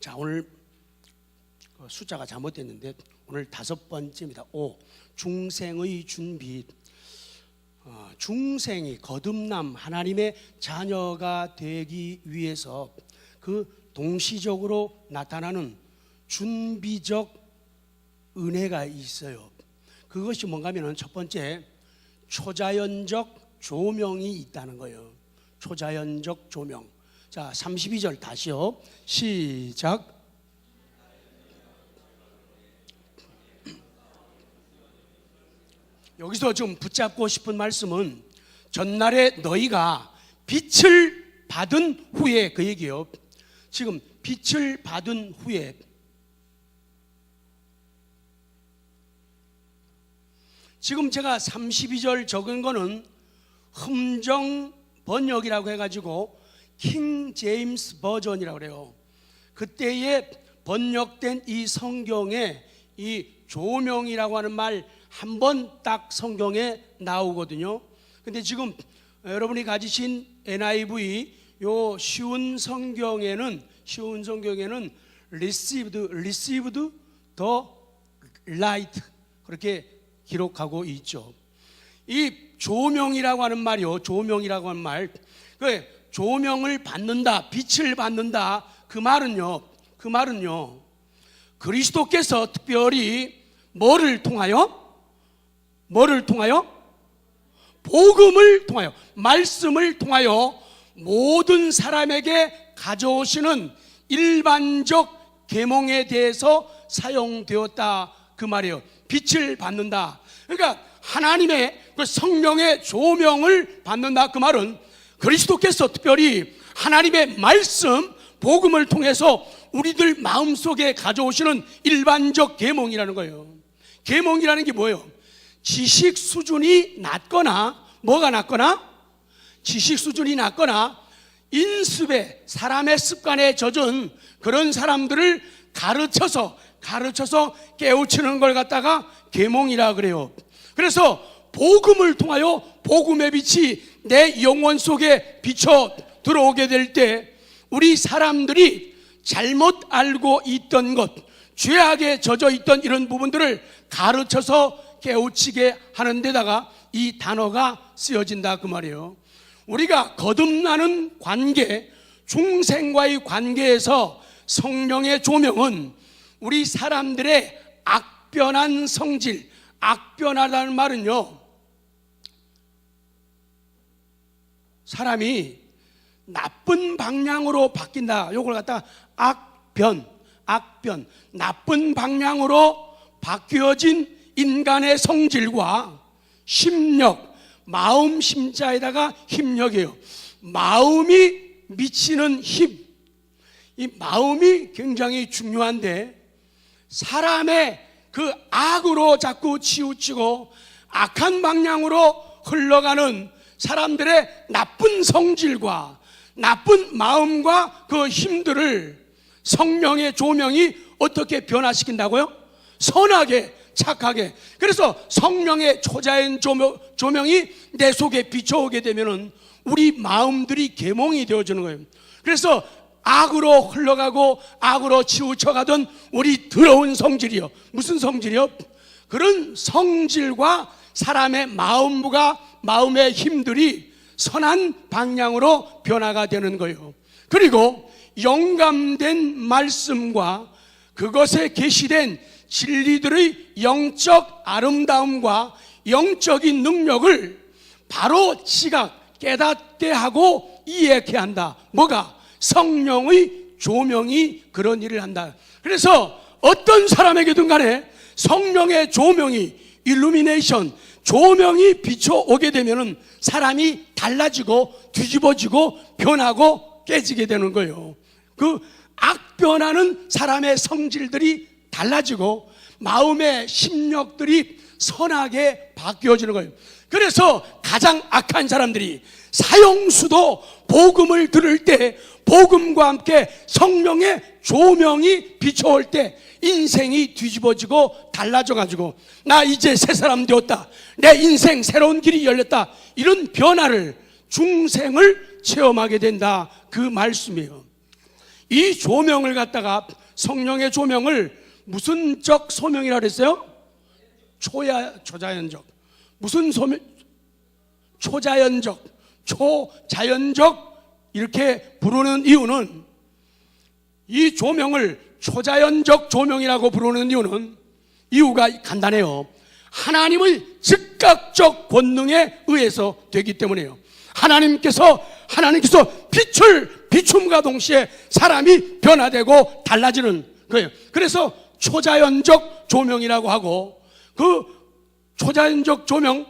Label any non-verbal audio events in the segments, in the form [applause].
자 오늘 그 숫자가 잘못됐는데 오늘 다섯 번째입니다. 5. 중생의 준비. 어, 중생이 거듭남 하나님의 자녀가 되기 위해서 그 동시적으로 나타나는 준비적 은혜가 있어요. 그것이 뭔가 하면은 첫 번째 초자연적 조명이 있다는 거예요. 초자연적 조명. 자, 32절 다시요. 시작. 여기서 좀 붙잡고 싶은 말씀은 전날에 너희가 빛을 받은 후에 그 얘기요. 지금 빛을 받은 후에 지금 제가 32절 적은 거는 흠정 번역이라고 해가지고 킹 제임스 버전이라고 그래요. 그때에 번역된 이 성경에 이 조명이라고 하는 말 한 번 딱 성경에 나오거든요. 근데 지금 여러분이 가지신 NIV 요 쉬운 성경에는 쉬운 성경에는 received received the light 그렇게 기록하고 있죠. 이 조명이라고 하는 말이요. 조명이라고 하는 말. 그 조명을 받는다, 빛을 받는다. 그 말은요. 그 말은요. 그리스도께서 특별히 뭐를 통하여 뭐를 통하여 복음을 통하여 말씀을 통하여 모든 사람에게 가져오시는 일반적 계몽에 대해서 사용되었다 그 말이에요. 빛을 받는다. 그러니까 하나님의 그 성령의 조명을 받는다 그 말은 그리스도께서 특별히 하나님의 말씀 복음을 통해서 우리들 마음속에 가져오시는 일반적 계몽이라는 거예요. 계몽이라는 게 뭐예요? 지식 수준이 낮거나 뭐가 낮거나 지식 수준이 낮거나 인습에 사람의 습관에 젖은 그런 사람들을 가르쳐서 가르쳐서 깨우치는 걸 갖다가 계몽이라 그래요. 그래서 복음을 통하여 복음의 빛이 내 영혼 속에 비쳐 들어오게 될 때 우리 사람들이 잘못 알고 있던 것, 죄악에 젖어 있던 이런 부분들을 가르쳐서 깨우치게 하는 데다가 이 단어가 쓰여진다 그 말이에요. 우리가 거듭나는 관계, 중생과의 관계에서 성령의 조명은 우리 사람들의 악변한 성질, 악변하다는 말은요, 사람이 나쁜 방향으로 바뀐다. 요걸 갖다가 악변, 악변, 나쁜 방향으로 바뀌어진 인간의 성질과 심력, 마음 심자에다가 힘력이에요. 마음이 미치는 힘. 이 마음이 굉장히 중요한데 사람의 그 악으로 자꾸 치우치고 악한 방향으로 흘러가는 사람들의 나쁜 성질과 나쁜 마음과 그 힘들을 성령의 조명이 어떻게 변화시킨다고요? 선하게 착하게. 그래서 성령의 초자연 조명, 조명이 내 속에 비춰오게 되면은 우리 마음들이 계몽이 되어지는 거예요. 그래서 악으로 흘러가고 악으로 치우쳐가던 우리 더러운 성질이요. 무슨 성질이요? 그런 성질과 사람의 마음과 마음의 힘들이 선한 방향으로 변화가 되는 거예요. 그리고 영감된 말씀과 그것에 계시된 진리들의 영적 아름다움과 영적인 능력을 바로 지각, 깨닫게 하고 이해케 한다. 뭐가? 성령의 조명이 그런 일을 한다. 그래서 어떤 사람에게든 간에 성령의 조명이 일루미네이션, 조명이 비춰오게 되면은 사람이 달라지고 뒤집어지고 변하고 깨지게 되는 거예요. 그 악변하는 사람의 성질들이 달라지고 마음의 심력들이 선하게 바뀌어지는 거예요. 그래서 가장 악한 사람들이 사형수도 복음을 들을 때 복음과 함께 성령의 조명이 비춰올 때 인생이 뒤집어지고 달라져 가지고 나 이제 새 사람 되었다. 내 인생 새로운 길이 열렸다. 이런 변화를 중생을 체험하게 된다. 그 말씀이에요. 이 조명을 갖다가 성령의 조명을 무슨 적 소명이라 그랬어요? 초야 초자연적 무슨 소명 초자연적 초자연적 이렇게 부르는 이유는 이 조명을 초자연적 조명이라고 부르는 이유는 이유가 간단해요. 하나님의 즉각적 권능에 의해서 되기 때문에요. 하나님께서 하나님께서 빛을 비춤과 동시에 사람이 변화되고 달라지는 거예요. 그래서 초자연적 조명이라고 하고 그 초자연적 조명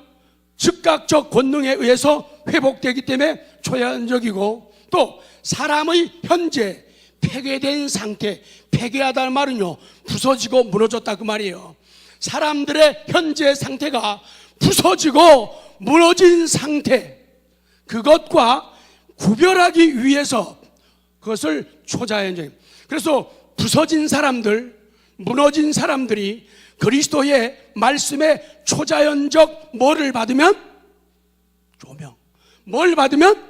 즉각적 권능에 의해서 회복되기 때문에 초자연적이고 또 사람의 현재 폐괴된 상태, 폐괴하다는 말은요, 부서지고 무너졌다 그 말이에요. 사람들의 현재 상태가 부서지고 무너진 상태, 그것과 구별하기 위해서 그것을 초자연적. 그래서 부서진 사람들, 무너진 사람들이 그리스도의 말씀에 초자연적 뭐를 받으면 조명. 뭘 받으면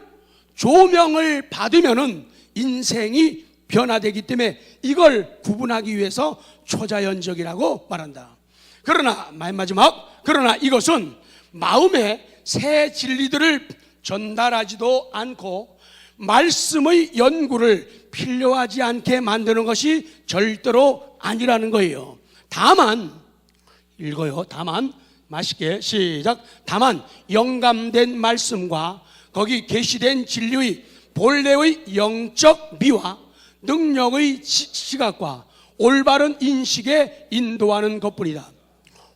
조명을 받으면은 인생이 변화되기 때문에 이걸 구분하기 위해서 초자연적이라고 말한다. 그러나 맨 마지막 그러나 이것은 마음의 새 진리들을 전달하지도 않고 말씀의 연구를 필요하지 않게 만드는 것이 절대로 아니라는 거예요. 다만 읽어요. 다만 맛있게 시작. 다만 영감된 말씀과 거기 계시된 진리의 본래의 영적 미와 능력의 시- 시각과 올바른 인식에 인도하는 것뿐이다.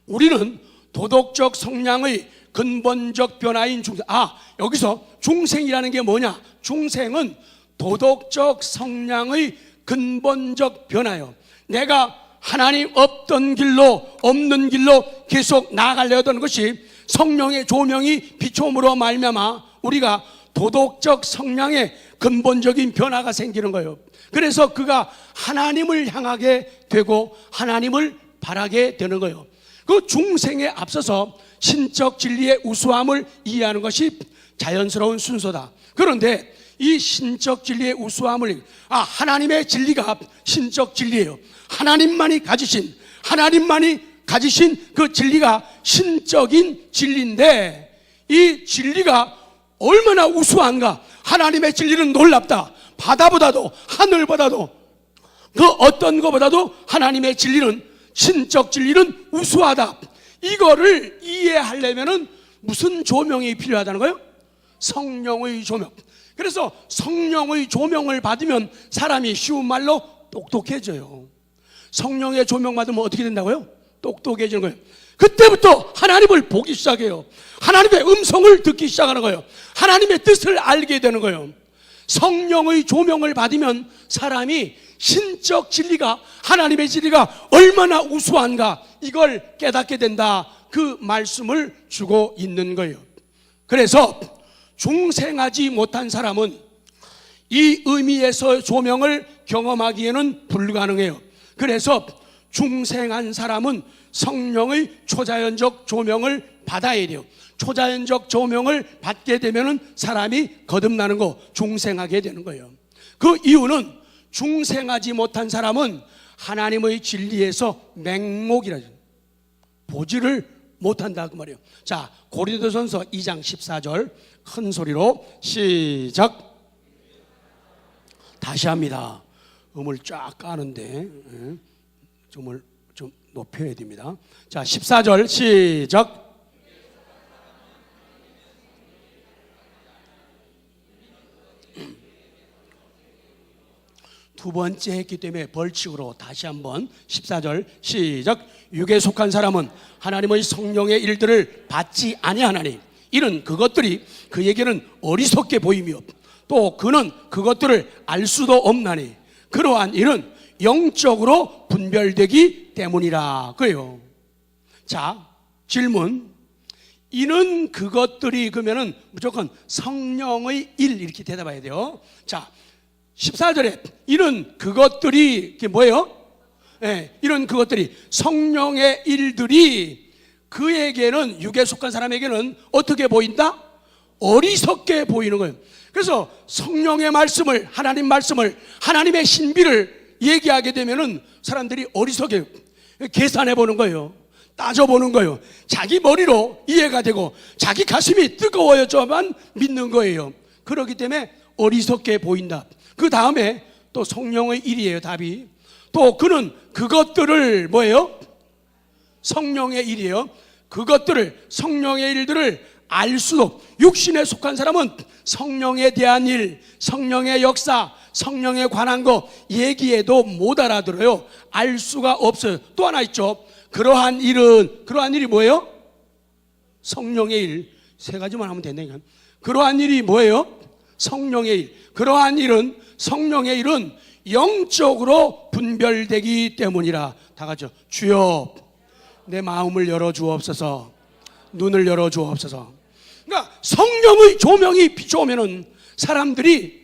우리는 도덕적 성향의 근본적 변화인 중생. 아, 여기서 중생이라는 게 뭐냐? 중생은 도덕적 성향의 근본적 변화요. 내가 하나님 없던 길로 없는 길로 계속 나아가려 던 것이 성령의 조명이 비춰옴으로 말미암아 우리가 도덕적 성향의 근본적인 변화가 생기는 거예요. 그래서 그가 하나님을 향하게 되고 하나님을 바라게 되는 거예요. 그 중생에 앞서서 신적 진리의 우수함을 이해하는 것이 자연스러운 순서다. 그런데 이 신적 진리의 우수함을 아 하나님의 진리가 신적 진리예요. 하나님만이 가지신 하나님만이 가지신 그 진리가 신적인 진리인데 이 진리가 얼마나 우수한가? 하나님의 진리는 놀랍다. 바다보다도 하늘보다도 그 어떤 것보다도 하나님의 진리는 신적 진리는 우수하다. 이거를 이해하려면은 무슨 조명이 필요하다는 거예요? 성령의 조명. 그래서 성령의 조명을 받으면 사람이 쉬운 말로 똑똑해져요. 성령의 조명 받으면 어떻게 된다고요? 똑똑해지는 거예요. 그때부터 하나님을 보기 시작해요. 하나님의 음성을 듣기 시작하는 거예요. 하나님의 뜻을 알게 되는 거예요. 성령의 조명을 받으면 사람이 신적 진리가 하나님의 진리가 얼마나 우수한가 이걸 깨닫게 된다. 그 말씀을 주고 있는 거예요. 그래서 중생하지 못한 사람은 이 의미에서 조명을 경험하기에는 불가능해요. 그래서 중생한 사람은 성령의 초자연적 조명을 받아야 돼요. 초자연적 조명을 받게 되면은 사람이 거듭나는 거, 중생하게 되는 거예요. 그 이유는 중생하지 못한 사람은 하나님의 진리에서 맹목이라죠. 보지를 못한다 그 말이에요. 자, 고린도전서 2장 14절 큰 소리로 시작. 다시 합니다. 음을 쫙 까는데 예, 좀을 좀 높여야 됩니다. 자, 14절 시작. 두 번째 했기 때문에 벌칙으로 다시 한번 14절 시작 육에 속한 사람은 하나님의 성령의 일들을 받지 아니하나니 이는 그것들이 그에게는 어리석게 보이며 또 그는 그것들을 알 수도 없나니 그러한 일은 영적으로 분별되기 때문이라 그요. 자 질문 이는 그것들이 그러면은 무조건 성령의 일 이렇게 대답해야 돼요. 자 14절에 이런 그것들이 이게 뭐예요? 예, 이런 그것들이 성령의 일들이 그에게는 육에 속한 사람에게는 어떻게 보인다? 어리석게 보이는 거예요. 그래서 성령의 말씀을 하나님 말씀을 하나님의 신비를 얘기하게 되면은 사람들이 어리석게 계산해 보는 거예요. 따져 보는 거예요. 자기 머리로 이해가 되고 자기 가슴이 뜨거워져만 믿는 거예요. 그렇기 때문에 어리석게 보인다. 그 다음에 또 성령의 일이에요, 답이. 또 그는 그것들을 뭐예요? 성령의 일이에요. 그것들을 성령의 일들을 알 수도 육신에 속한 사람은 성령에 대한 일, 성령의 역사, 성령에 관한 거 얘기해도 못 알아들어요. 알 수가 없어요. 또 하나 있죠. 그러한 일은 그러한 일이 뭐예요? 성령의 일. 세 가지만 하면 된다니까. 그러한 일이 뭐예요? 성령의 일. 그러한 일은 성령의 일은 영적으로 분별되기 때문이라. 다 같이요. 주여 내 마음을 열어 주옵소서. 눈을 열어 주옵소서. 그러니까 성령의 조명이 비춰오면은 사람들이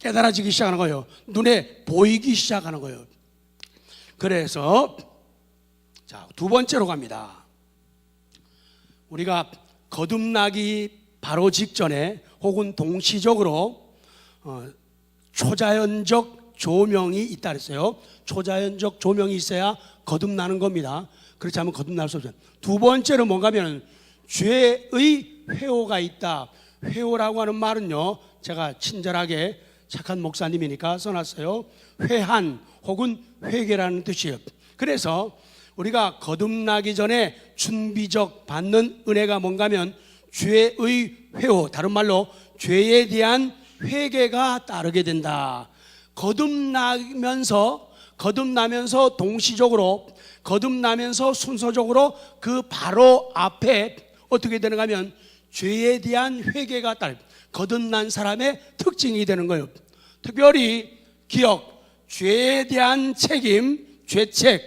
깨달아지기 시작하는 거예요. 눈에 보이기 시작하는 거예요. 그래서 자, 두 번째로 갑니다. 우리가 거듭나기 바로 직전에 혹은 동시적으로 어, 초자연적 조명이 있다 그랬어요. 초자연적 조명이 있어야 거듭나는 겁니다. 그렇지 않으면 거듭날 수 없어요. 두 번째로 뭔가면 죄의 회오가 있다. 회오라고 하는 말은요. 제가 친절하게 착한 목사님이니까 써놨어요. 회한 혹은 회개라는 뜻이에요. 그래서 우리가 거듭나기 전에 준비적 받는 은혜가 뭔가면 죄의 회오, 다른 말로 죄에 대한 회개가 따르게 된다. 거듭나면서 거듭나면서 동시적으로 거듭나면서 순서적으로 그 바로 앞에 어떻게 되는가 하면 죄에 대한 회개가 따르 거듭난 사람의 특징이 되는 거예요. 특별히 기억, 죄에 대한 책임, 죄책,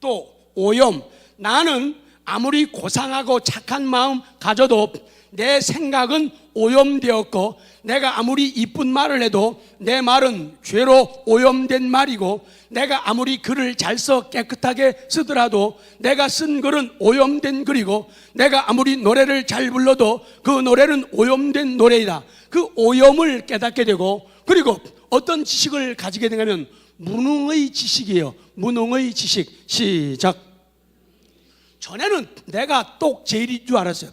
또 오염. 나는 아무리 고상하고 착한 마음 가져도 내 생각은 오염되었고 내가 아무리 이쁜 말을 해도 내 말은 죄로 오염된 말이고 내가 아무리 글을 잘 써 깨끗하게 쓰더라도 내가 쓴 글은 오염된 글이고 내가 아무리 노래를 잘 불러도 그 노래는 오염된 노래이다. 그 오염을 깨닫게 되고 그리고 어떤 지식을 가지게 되냐면 무능의 지식이에요. 무능의 지식. 시작. 전에는 내가 똑 제일인 줄 알았어요.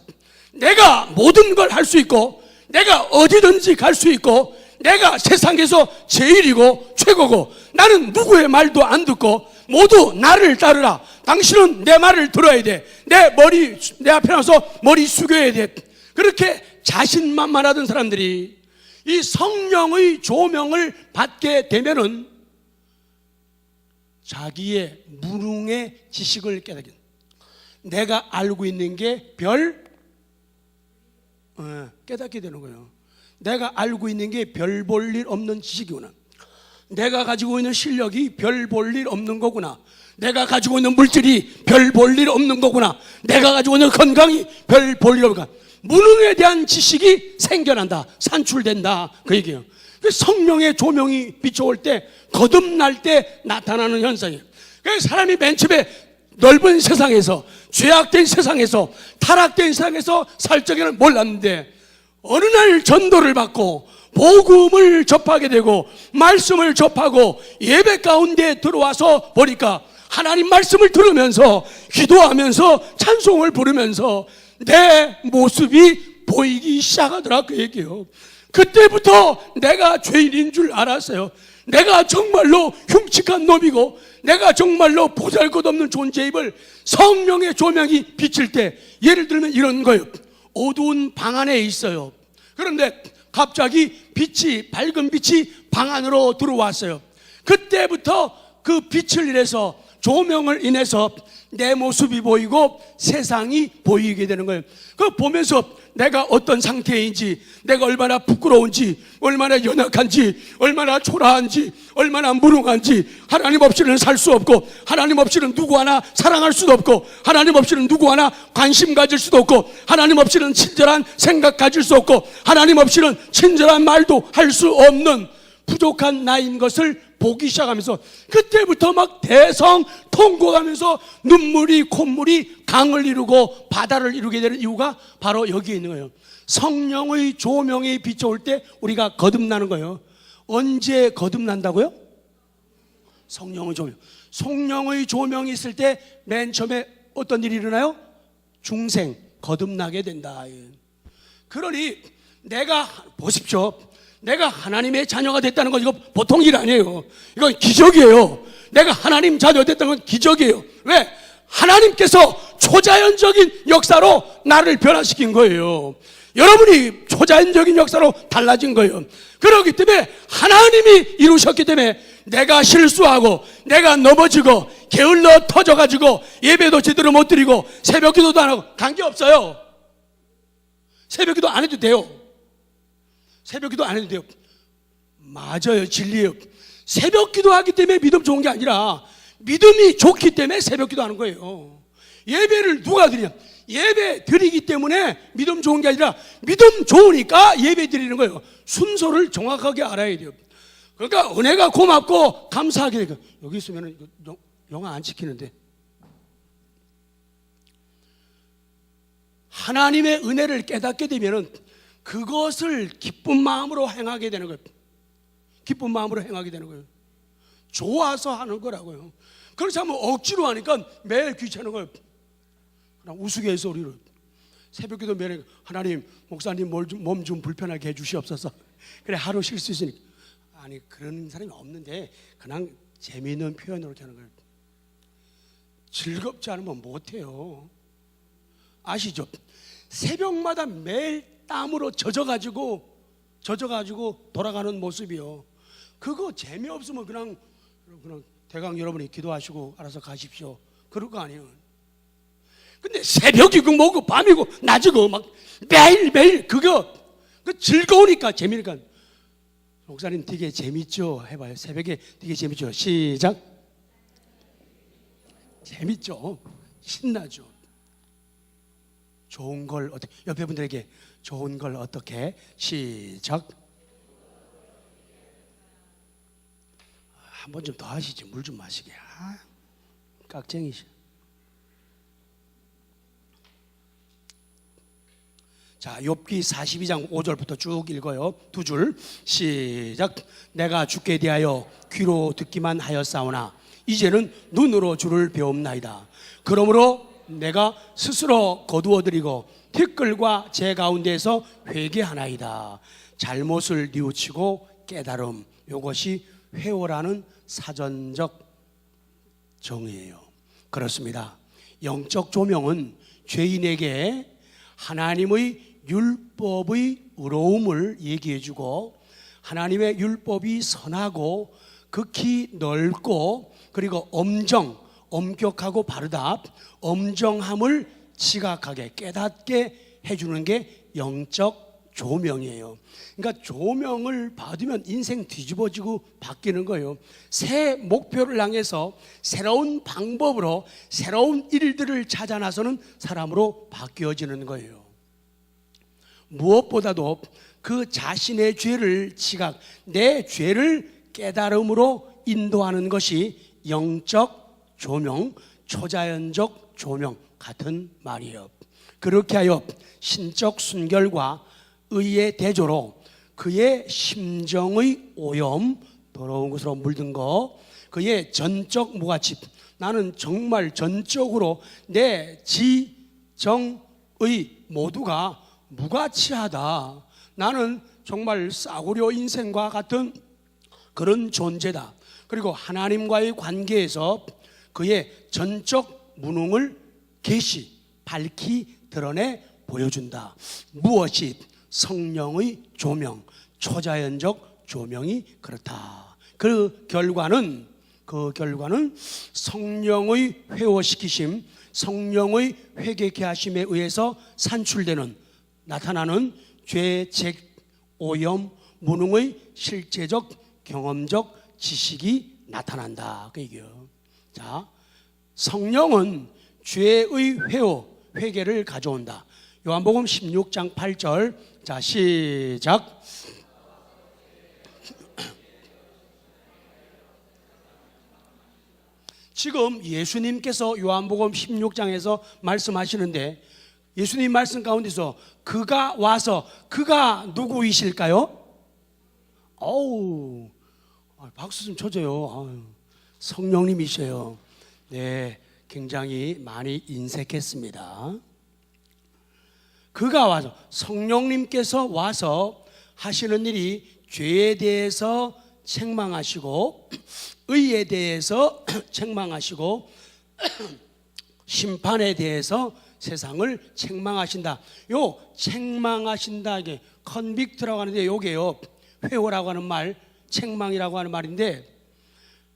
내가 모든 걸 할 수 있고, 내가 어디든지 갈 수 있고, 내가 세상에서 제일이고 최고고, 나는 누구의 말도 안 듣고, 모두 나를 따르라. 당신은 내 말을 들어야 돼. 내 머리, 내 앞에 나서 머리 숙여야 돼. 그렇게 자신만만하던 사람들이 이 성령의 조명을 받게 되면은 자기의 무능의 지식을 깨닫게 내가 알고 있는 게별 어, 깨닫게 되는 거예요. 내가 알고 있는 게 별 볼 일 없는 지식이구나. 내가 가지고 있는 실력이 별 볼 일 없는 거구나. 내가 가지고 있는 물질이 별 볼 일 없는 거구나. 내가 가지고 있는 건강이 별 볼 일 없구나. 무능에 대한 지식이 생겨난다. 산출된다. 그 얘기예요. 그 성령의 조명이 비춰올 때, 거듭날 때 나타나는 현상이에요. 그래서 사람이 맨 처음에 넓은 세상에서, 죄악된 세상에서, 타락된 세상에서 살 적에는 몰랐는데, 어느 날 전도를 받고, 복음을 접하게 되고, 말씀을 접하고, 예배 가운데 들어와서 보니까, 하나님 말씀을 들으면서, 기도하면서, 찬송을 부르면서, 내 모습이 보이기 시작하더라, 그 얘기요. 그때부터 내가 죄인인 줄 알았어요. 내가 정말로 흉측한 놈이고 내가 정말로 보잘것없는 존재임을 성령의 조명이 비칠 때 예를 들면 이런 거예요. 어두운 방 안에 있어요. 그런데 갑자기 빛이 밝은 빛이 방 안으로 들어왔어요. 그때부터 그 빛을 인해서 조명을 인해서 내 모습이 보이고 세상이 보이게 되는 거예요. 그 보면서 내가 어떤 상태인지, 내가 얼마나 부끄러운지, 얼마나 연약한지, 얼마나 초라한지, 얼마나 무능한지, 하나님 없이는 살 수 없고, 하나님 없이는 누구 하나 사랑할 수도 없고, 하나님 없이는 누구 하나 관심 가질 수도 없고, 하나님 없이는 친절한 생각 가질 수 없고, 하나님 없이는 친절한 말도 할 수 없는 부족한 나인 것을 보기 시작하면서 그때부터 막 대성 통곡하면서 눈물이 콧물이 강을 이루고 바다를 이루게 되는 이유가 바로 여기에 있는 거예요. 성령의 조명이 비춰올 때 우리가 거듭나는 거예요. 언제 거듭난다고요? 성령의 조명. 성령의 조명이 있을 때 맨 처음에 어떤 일이 일어나요? 중생 거듭나게 된다. 예. 그러니 내가 보십시오. 내가 하나님의 자녀가 됐다는 건 이거 보통 일 아니에요. 이건 기적이에요. 내가 하나님 자녀 됐다는 건 기적이에요. 왜? 하나님께서 초자연적인 역사로 나를 변화시킨 거예요. 여러분이 초자연적인 역사로 달라진 거예요. 그렇기 때문에 하나님이 이루셨기 때문에 내가 실수하고 내가 넘어지고 게을러 터져가지고 예배도 제대로 못 드리고 새벽 기도도 안 하고 관계 없어요. 새벽 기도 안 해도 돼요. 새벽 기도 안 해도 돼요. 맞아요. 진리예요. 새벽 기도하기 때문에 믿음 좋은 게 아니라 믿음이 좋기 때문에 새벽 기도하는 거예요. 예배를 누가 드리냐? 예배 드리기 때문에 믿음 좋은 게 아니라 믿음 좋으니까 예배 드리는 거예요. 순서를 정확하게 알아야 돼요. 그러니까 은혜가 고맙고 감사하게 되고 여기 있으면 영화 안 지키는데 하나님의 은혜를 깨닫게 되면은 그것을 기쁜 마음으로 행하게 되는 거예요. 기쁜 마음으로 행하게 되는 거예요. 좋아서 하는 거라고요. 그렇지 않으면 억지로 하니까 매일 귀찮은 거예요. 우스갯소리로 새벽 기도 매일 하나님 목사님 몸 좀 불편하게 해주시옵소서. [laughs] 그래 하루 쉴 수 있으니까 아니 그런 사람이 없는데 그냥 재미있는 표현으로 하는 거예요. 즐겁지 않으면 못해요. 아시죠? 새벽마다 매일 땀으로 젖어가지고 젖어가지고 돌아가는 모습이요. 그거 재미없으면 그냥 그냥 대강 여러분이 기도하시고 알아서 가십시오. 그럴 거 아니에요. 근데 새벽이고 뭐고 밤이고 낮이고 막 매일 매일 그거 그 즐거우니까 재미니까 목사님 되게 재밌죠 해봐요. 새벽에 되게 재밌죠. 시작. 재밌죠. 신나죠. 좋은 걸 어떻게 옆에 분들에게 좋은 걸 어떻게 시작. 한 번 좀 더 하시지 물 좀 마시게. 아, 깍쟁이시. 자, 욥기 42장 5절부터 쭉 읽어요. 두 줄. 시작. 내가 주께 대하여 귀로 듣기만 하였사오나 이제는 눈으로 주를 배움나이다. 그러므로 내가 스스로 거두어 드리고 티끌과 제 가운데에서 회개하나이다. 잘못을 뉘우치고 깨달음. 이것이 회오라는 사전적 정의예요. 그렇습니다. 영적 조명은 죄인에게 하나님의 율법의 의로움을 얘기해 주고 하나님의 율법이 선하고 극히 넓고 그리고 엄정, 엄격하고 바르다, 엄정함을 지각하게 깨닫게 해주는 게 영적 조명이에요. 그러니까 조명을 받으면 인생 뒤집어지고 바뀌는 거예요. 새 목표를 향해서 새로운 방법으로 새로운 일들을 찾아 나서는 사람으로 바뀌어지는 거예요. 무엇보다도 그 자신의 죄를 지각, 내 죄를 깨달음으로 인도하는 것이 영적 조명, 초자연적 조명 같은 말이에요. 그렇게 하여 신적 순결과 의의 대조로 그의 심정의 오염, 더러운 것으로 물든 거, 그의 전적 무가칩, 나는 정말 전적으로 내 지 정 의 모두가 무가치하다. 나는 정말 싸구려 인생과 같은 그런 존재다. 그리고 하나님과의 관계에서 그의 전적 무능을 계시, 밝히 드러내 보여준다. 무엇이 성령의 조명, 초자연적 조명이 그렇다. 그 결과는 그 결과는 성령의 회오시키심, 성령의 회개케 하심에 의해서 산출되는 나타나는 죄책 오염 무능의 실제적 경험적 지식이 나타난다. 그 얘기요. 자, 성령은 죄의 회오 회개를 가져온다. 요한복음 16장 8절. 자, 시작. 지금 예수님께서 요한복음 16장에서 말씀하시는데 예수님 말씀 가운데서 그가 와서 그가 누구이실까요? 어우, 아, 박수 좀 쳐줘요. 아유, 성령님이셔요. 네, 굉장히 많이 인색했습니다. 그가 와서 성령님께서 와서 하시는 일이 죄에 대해서 책망하시고 의에 대해서 [clears throat] 책망하시고 [clears throat] 심판에 대해서 세상을 책망하신다. 요 책망하신다 이게 컨빅트라고 하는데 요게요 회오라고 하는 말, 책망이라고 하는 말인데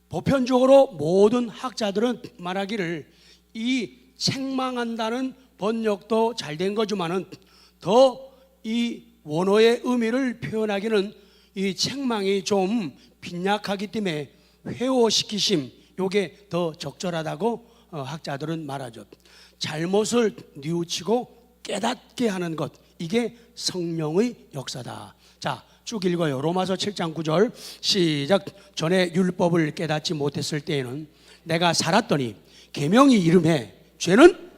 보편적으로 모든 학자들은 말하기를 이 책망한다는 번역도 잘 된 거지만은 더 이 원어의 의미를 표현하기는 이 책망이 좀 빈약하기 때문에 회오시키심 요게 더 적절하다고 어, 학자들은 말하죠. 잘못을 뉘우치고 깨닫게 하는 것 이게 성령의 역사다. 자, 쭉 읽어요. 로마서 7장 9절 시작. 전에 율법을 깨닫지 못했을 때에는 내가 살았더니 계명이 이름해 죄는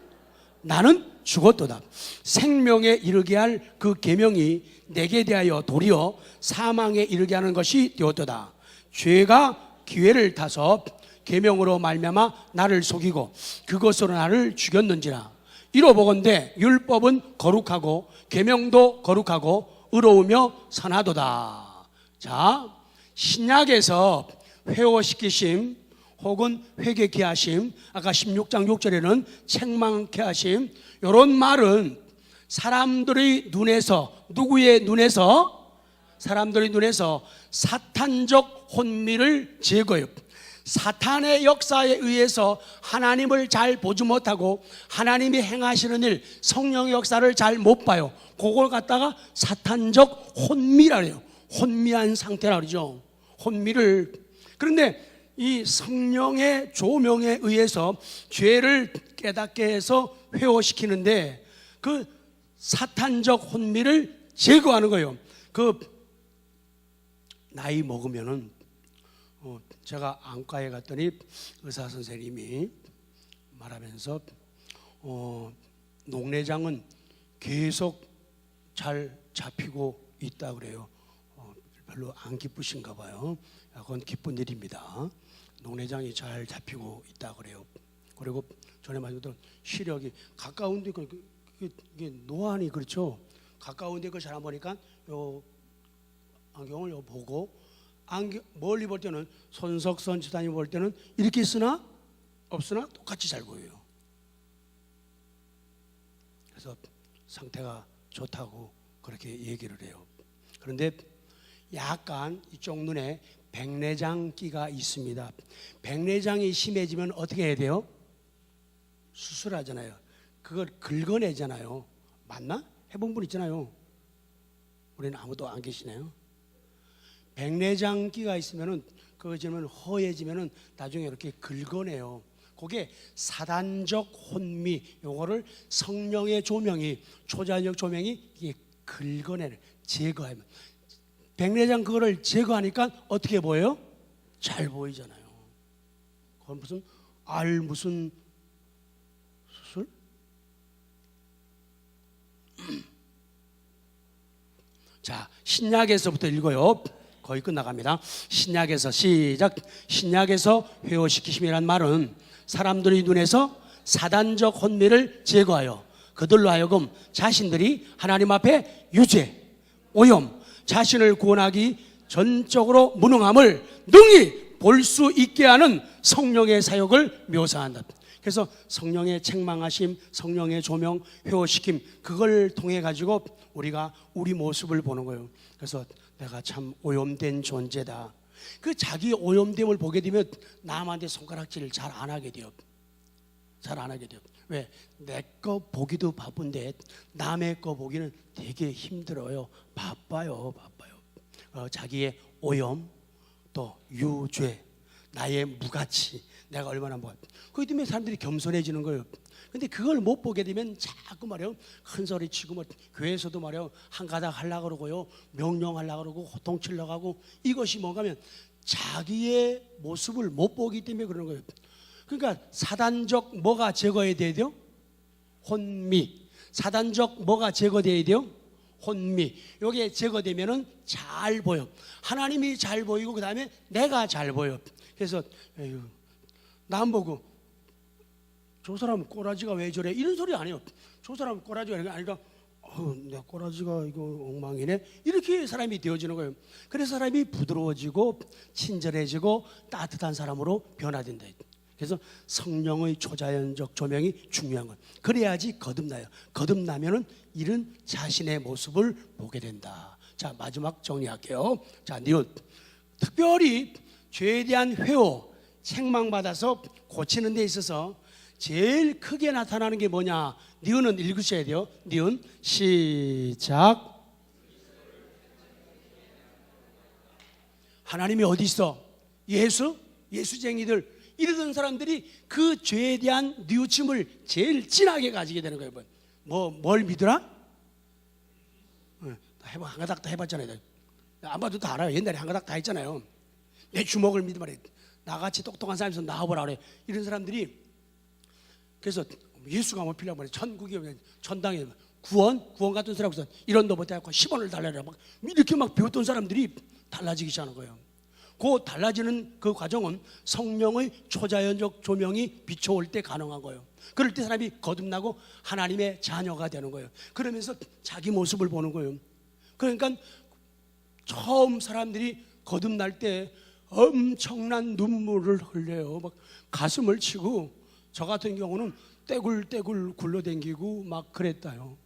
나는 죽었도다. 생명에 이르게 할 그 계명이 내게 대하여 도리어 사망에 이르게 하는 것이 되었도다. 죄가 기회를 타서 계명으로 말미암아 나를 속이고 그것으로 나를 죽였는지라. 이로 보건대 율법은 거룩하고 계명도 거룩하고 의로우며 선하도다. 자, 신약에서 회오시키심 혹은 회개케 하심, 아까 16장 6절에는 책망케 하심, 이런 말은 사람들의 눈에서, 누구의 눈에서? 사람들의 눈에서 사탄적 혼미를 제거해요. 사탄의 역사에 의해서 하나님을 잘 보지 못하고 하나님이 행하시는 일, 성령의 역사를 잘 못 봐요. 그걸 갖다가 사탄적 혼미라 그래요. 혼미한 상태라 그러죠. 혼미를. 그런데 이 성령의 조명에 의해서 죄를 깨닫게 해서 회오시키는데 그 사탄적 혼미를 제거하는 거예요. 그 나이 먹으면은 어, 제가 안과에 갔더니 의사 선생님이 말하면서 어, 녹내장은 계속 잘 잡히고 있다 그래요. 어, 별로 안 기쁘신가 봐요. 그건 기쁜 일입니다. 녹내장이 잘 잡히고 있다 그래요. 그리고 전에 말씀드린 시력이 가까운데 그, 그, 그, 이게 노안이 그렇죠. 가까운데 그걸 잘안 보니까 요 안경을 요 보고 멀리 볼 때는 손석선 지사님 볼 때는 이렇게 쓰나 없으나 똑같이 잘 보여요. 그래서 상태가 좋다고 그렇게 얘기를 해요. 그런데 약간 이쪽 눈에 백내장기가 있습니다. 백내장이 심해지면 어떻게 해야 돼요? 수술하잖아요. 그걸 긁어내잖아요. 맞나? 해본 분 있잖아요. 우리는 아무도 안 계시네요. 백내장기가 있으면은 그거 지면 허해지면은 나중에 이렇게 긁어내요. 그게 사단적 혼미 요거를 성령의 조명이 초자력 조명이 이게 긁어내는 제거하면 백내장 그거를 제거하니까 어떻게 보여요? 잘 보이잖아요. 그건 무슨 알 무슨 수술? [clears throat] 자 신약에서부터 읽어요. 거의 끝나갑니다. 신약에서 시작. 신약에서 회오시키심이란 말은 사람들의 눈에서 사단적 혼미를 제거하여 그들로 하여금 자신들이 하나님 앞에 유죄, 오염, 자신을 구원하기 전적으로 무능함을 능히 볼 수 있게 하는 성령의 사역을 묘사한다. 그래서 성령의 책망하심, 성령의 조명, 회오시킴 그걸 통해 가지고 우리가 우리 모습을 보는 거예요. 그래서 내가 참 오염된 존재다. 그 자기 오염됨을 보게 되면 남한테 손가락질을 잘 안 하게 돼요. 잘 안 하게 돼요. 왜? 내 거 보기도 바쁜데 남의 거 보기는 되게 힘들어요. 바빠요, 바빠요. 어, 자기의 오염, 또 유죄, 나의 무가치, 내가 얼마나 뭐. 그기 때문에 사람들이 겸손해지는 거예요. 근데 그걸 못 보게 되면 자꾸 말이요 큰 소리 치고 뭐 교회에서도 말이요 한 가닥 하려 그러고요 명령하려 그러고 호통 치려 가고 이것이 뭔가면 자기의 모습을 못 보기 때문에 그러는 거예요. 그러니까 사단적 뭐가 제거해야 돼요? 혼미. 사단적 뭐가 제거돼야 돼요? 혼미. 요게 제거되면은 잘 보여. 하나님이 잘 보이고 그다음에 내가 잘 보여. 그래서 에휴, 남 보고 저 사람 꼬라지가 왜 저래? 이런 소리 안 해요. 저 사람 꼬라지가 아니라 어, 내 꼬라지가 이거 엉망이네. 이렇게 사람이 되어지는 거예요. 그래서 사람이 부드러워지고 친절해지고 따뜻한 사람으로 변화된다. 그래서 성령의 초자연적 조명이 중요한 거예요. 그래야지 거듭나요. 거듭나면은 이런 자신의 모습을 보게 된다. 자, 마지막 정리할게요. 자, 니은 특별히 죄에 대한 회오, 책망받아서 고치는 데 있어서 제일 크게 나타나는 게 뭐냐? 니은은 읽으셔야 돼요. 니은 시작. 하나님이 어디 있어? 예수? 예수쟁이들 이러던 사람들이 그 죄에 대한 뉘우침을 제일 진하게 가지게 되는 거예요. 뭐뭘 믿으라? 어, 해봐 한 가닥 다 해봤잖아요. 안 봐도 다 알아요. 옛날에 한 가닥 다 했잖아요. 내 주먹을 믿으말이 나같이 똑똑한 사람에서 나와보라 그래. 이런 사람들이 그래서 예수가 뭐 말이 천국이 천당에 구원 구원 같은 사람에서 이런 너 못해갖고 10원을 달라라 막 이렇게 막 배웠던 사람들이 달라지기 시작하는 거예요. 그 달라지는 그 과정은 성령의 초자연적 조명이 비춰올 때 가능한 거예요. 그럴 때 사람이 거듭나고 하나님의 자녀가 되는 거예요. 그러면서 자기 모습을 보는 거예요. 그러니까 처음 사람들이 거듭날 때 엄청난 눈물을 흘려요. 막 가슴을 치고 저 같은 경우는 떼굴떼굴 굴러댕기고 막 그랬다요.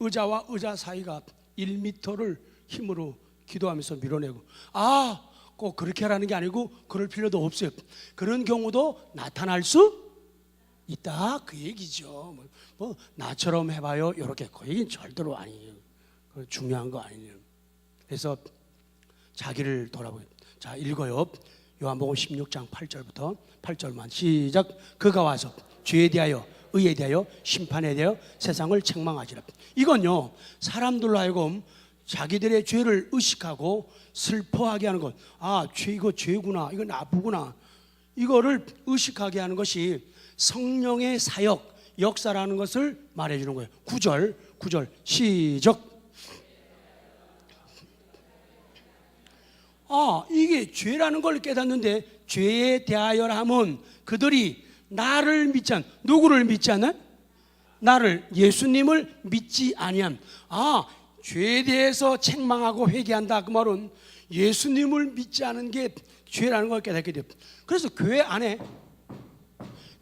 의자와 의자 사이가 1미터를 힘으로 기도하면서 밀어내고 아, 꼭 그렇게 하라는 게 아니고 그럴 필요도 없어요. 그런 경우도 나타날 수 있다 그 얘기죠. 뭐, 뭐 나처럼 해봐요. 이렇게 그 얘기는 절대로 아니에요. 그 중요한 거 아니에요. 그래서 자기를 돌아보요. 자 읽어요. 요한복음 16장 8절부터 8절만 시작. 그가 와서 죄에 대하여 의에 대하여 심판에 대하여 세상을 책망하시라. 이건요 사람들로 하여금 자기들의 죄를 의식하고 슬퍼하게 하는 것. 아, 죄 이거 죄구나. 이거 나쁘구나. 이거를 의식하게 하는 것이 성령의 사역, 역사라는 것을 말해 주는 거예요. 9절, 9절. 시작. 아, 이게 죄라는 걸 깨닫는데 죄에 대하여라 하면 그들이 나를 믿지 않, 누구를 믿지 않아? 나를 예수님을 믿지 아니함. 아, 죄에 대해서 책망하고 회개한다 그 말은 예수님을 믿지 않은 게 죄라는 걸 깨닫게 돼요. 그래서 교회 안에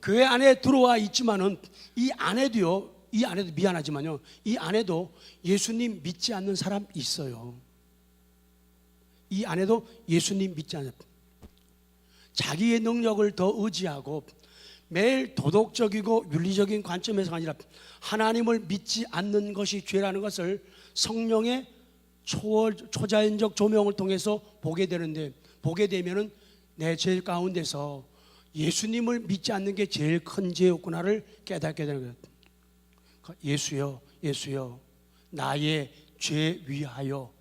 교회 안에 들어와 있지만은 이 안에도요. 이 안에도 미안하지만요. 이 안에도 예수님 믿지 않는 사람 있어요. 이 안에도 예수님 믿지 않는 자기의 능력을 더 의지하고 매일 도덕적이고 윤리적인 관점에서 아니라 하나님을 믿지 않는 것이 죄라는 것을 성령의 초월, 초자연적 조명을 통해서 보게 되는데 보게 되면은 내 죄 가운데서 예수님을 믿지 않는 게 제일 큰 죄였구나를 깨닫게 되는 거예요. 예수여, 예수여, 나의 죄 위하여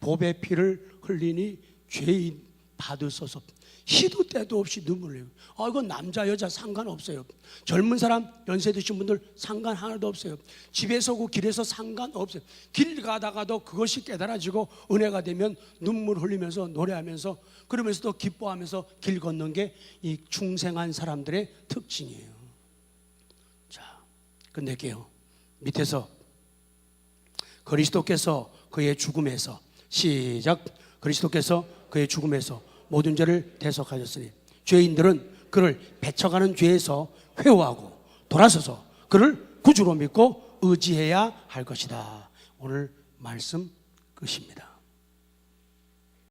보배 피를 흘리니 죄인 받으소서. 시도 때도 없이 눈물 흘려요. 아, 이건 남자, 여자 상관없어요. 젊은 사람, 연세 드신 분들 상관 하나도 없어요. 집에서 고 길에서 상관없어요. 길 가다가도 그것이 깨달아지고 은혜가 되면 눈물 흘리면서 노래하면서 그러면서 또 기뻐하면서 길 걷는 게이 중생한 사람들의 특징이에요. 자, 끝낼게요. 밑에서 그리스도께서 그의 죽음에서 시작 그리스도께서 그의 죽음에서 모든 죄를 대속하셨으니 죄인들은 그를 배쳐가는 죄에서 회오하고 돌아서서 그를 구주로 믿고 의지해야 할 것이다. 오늘 말씀 끝입니다.